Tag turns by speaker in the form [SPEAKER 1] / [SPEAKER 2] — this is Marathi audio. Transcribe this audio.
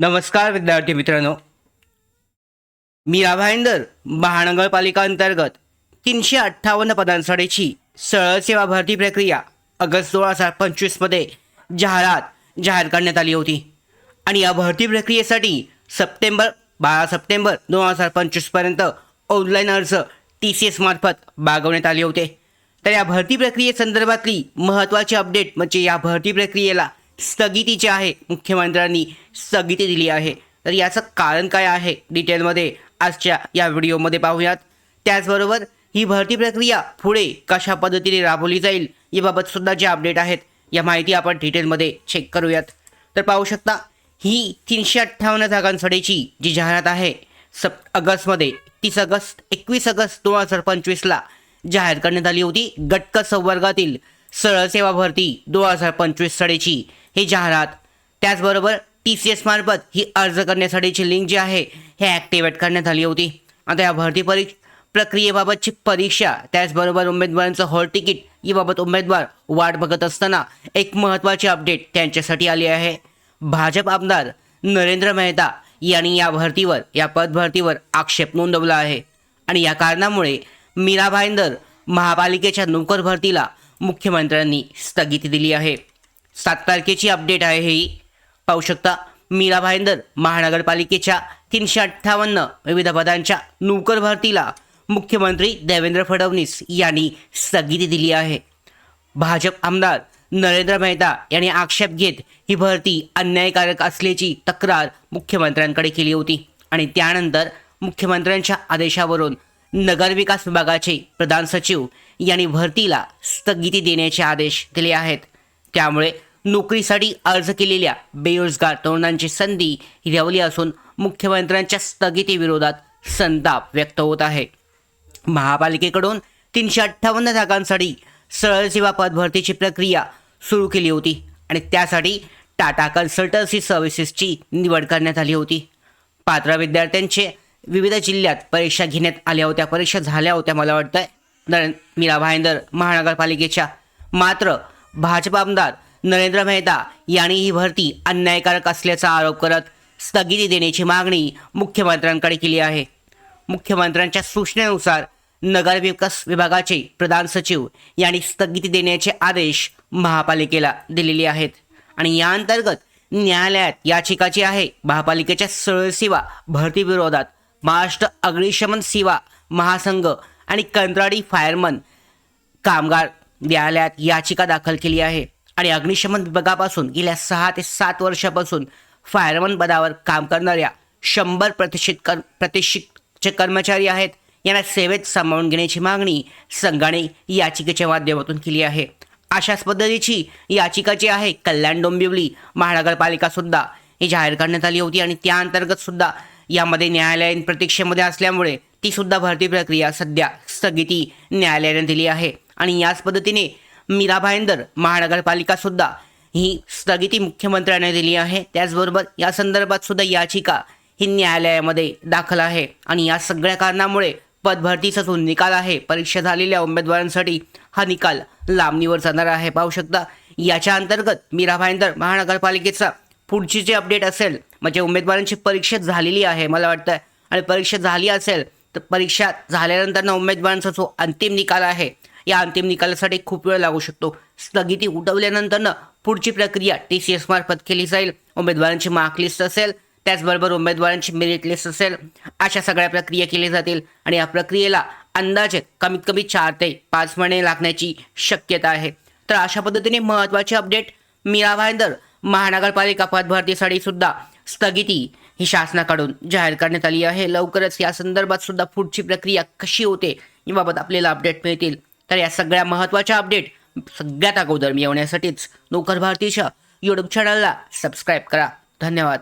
[SPEAKER 1] नमस्कार विद्यार्थी मित्रांनो. मीरा भाईंदर महानगरपालिका अंतर्गत तीनशे अठ्ठावन्न पदांसाठीची सरळ सेवा भरती प्रक्रिया ऑगस्ट दोन हजार पंचवीसमध्ये जाहिरात जाहीर करण्यात आली होती. आणि या भरती प्रक्रियेसाठी सप्टेंबर बारा सप्टेंबर दोन हजार पंचवीसपर्यंत ऑनलाईन अर्ज टी सी एस मार्फत बागवण्यात आले होते. तर या भरती प्रक्रियेसंदर्भातली महत्त्वाची अपडेट म्हणजे या भरती प्रक्रियेला स्थगिती जी आहे मुख्यमंत्र्यांनी स्थगिती दिली आहे. तर याचं कारण काय आहे? डिटेलमध्ये आजच्या या व्हिडिओमध्ये पाहूयात. त्याचबरोबर ही भरती प्रक्रिया पुढे कशा पद्धतीने राबवली जाईल याबाबत सुद्धा जे अपडेट आहेत या माहिती आपण डिटेलमध्ये चेक करूयात. तर पाहू शकता ही तीनशे अठ्ठावन्न जागांसाठीची जी जाहिरात आहे सप ऑगस्टमध्ये तीस ऑगस्ट एकवीस ऑगस्ट दोन हजार पंचवीसला जाहीर करण्यात आली होती. गटक संवर्गातील सरळ सेवा भरती दोन हजार पंचवीस साडीची ही जाहिरात. त्याचबरोबर टी सी एस मार्फत ही अर्ज करण्यासाठीची लिंक जी आहे हे ॲक्टिवेट करण्यात आली होती. आता या भरती परीक्ष प्रक्रियेबाबतची परीक्षा त्याचबरोबर उमेदवारांचं हॉल तिकीट याबाबत उमेदवार वाट बघत असताना एक महत्त्वाची अपडेट त्यांच्यासाठी आली आहे. भाजप आमदार नरेंद्र मेहता यांनी या भरतीवर या पदभरतीवर आक्षेप नोंदवला आहे. आणि या कारणामुळे मीरा भाईंदर महापालिकेच्या नोकर भरतीला मुख्यमंत्र्यांनी स्थगिती दिली आहे. सात तारखेची अपडेट आहे ही. पाहू शकता मीरा भाईंदर महानगरपालिकेच्या तीनशे अठ्ठावन्न विविध पदांच्या नोकर भरतीला मुख्यमंत्री देवेंद्र फडणवीस यांनी स्थगिती दिली आहे. भाजप आमदार नरेंद्र मेहता यांनी आक्षेप घेत ही भरती अन्यायकारक असल्याची तक्रार मुख्यमंत्र्यांकडे केली होती आणि त्यानंतर मुख्यमंत्र्यांच्या आदेशावरून नगरविकास विभागाचे प्रधान सचिव यांनी भरतीला स्थगिती देण्याचे आदेश दिले आहेत. त्यामुळे नोकरीसाठी अर्ज केलेल्या बेरोजगार तरुणांची संधी हिरावली असून मुख्यमंत्र्यांच्या स्थगितीविरोधात संताप व्यक्त होत आहे. महापालिकेकडून तीनशे अठ्ठावन्न जागांसाठी सरळ सेवा पदभरतीची प्रक्रिया सुरू केली होती आणि त्यासाठी टाटा कन्सल्टन्सी सर्व्हिसेसची निवड करण्यात आली होती. पात्र विद्यार्थ्यांचे विविध जिल्ह्यात परीक्षा घेण्यात आल्या होत्या परीक्षा झाल्या होत्या मला वाटतं नरें मीरा भाईंदर महानगरपालिकेच्या मात्र भाजप आमदार नरेंद्र मेहता यांनी ही भरती अन्यायकारक असल्याचा आरोप करत स्थगिती देण्याची मागणी मुख्यमंत्र्यांकडे केली आहे. मुख्यमंत्र्यांच्या सूचनेनुसार नगरविकास विभागाचे प्रधान सचिव यांनी स्थगिती देण्याचे आदेश महापालिकेला दिलेले आहेत आणि या अंतर्गत न्यायालयात याचिका जी आहे. महापालिकेच्या सरळ सेवा भरती विरोधात महाराष्ट्र अग्निशमन सेवा महासंघ आणि कंत्राडी फायरमन कामगार न्यायालयात याचिका दाखल केली आहे. आणि अग्निशमन विभागापासून गेल्या सहा ते सात वर्षापासून फायरमन पदावर काम करणाऱ्या शंभर प्रतिष्ठित कर प्रतिष्ठितचे कर्मचारी आहेत. यांना सेवेत सामावून घेण्याची मागणी संघाने याचिकेच्या माध्यमातून केली आहे. अशाच पद्धतीची याचिका जी आहे कल्याण डोंबिवली महानगरपालिका सुद्धा ही जाहीर करण्यात आली होती. आणि त्या सुद्धा यामध्ये न्यायालयीन प्रतीक्षेमध्ये असल्यामुळे ती सुद्धा भरती प्रक्रिया सध्या स्थगिती न्यायालयाने दिली आहे. आणि याच पद्धतीने मीरा भाईंदर महानगरपालिका सुद्धा ही स्थगिती मुख्यमंत्र्याने दिली आहे. त्याचबरोबर या संदर्भात सुद्धा याचिका ही न्यायालयामध्ये दाखल आहे. आणि या सगळ्या कारणामुळे पदभरतीचा जो निकाल आहे परीक्षा झालेल्या उमेदवारांसाठी हा निकाल लांबणीवर जाणार आहे. पाहू शकता याच्या अंतर्गत मीरा भाईंदर महानगरपालिकेचा पुढची जी अपडेट असेल म्हणजे उमेदवारांची परीक्षा झालेली आहे मला वाटतं आणि परीक्षा झाली असेल परीक्षा झाल्यानंतर उमेदवारांचा जो अंतिम निकाल आहे या अंतिम निकालासाठी खूप वेळ लागू शकतो. स्थगिती उठवल्यानंतरनं पुढची प्रक्रिया टी सी एस मार्फत केली जाईल. उमेदवारांची मार्क लिस्ट असेल त्याचबरोबर उमेदवारांची मेरिट लिस्ट असेल अशा सगळ्या प्रक्रिया केल्या जातील. आणि या प्रक्रियेला अंदाजे कमीत कमी चार ते पाच महिने लागण्याची शक्यता आहे. तर अशा पद्धतीने महत्त्वाचे अपडेट मीरा भाईंदर महानगरपालिका पदभरतीसाठी सुद्धा स्थगिती ही शासनाकडून जाहीर करण्यात आली आहे. लवकरच या संदर्भात सुद्धा पुढची प्रक्रिया कशी होते याबाबत आपल्याला अपडेट मिळतील. तर या सगळ्या महत्त्वाच्या अपडेट सगळ्यात अगोदर मिळवण्यासाठीच नोकर भारतीच्या यूट्यूब चॅनलला सबस्क्राईब करा. धन्यवाद.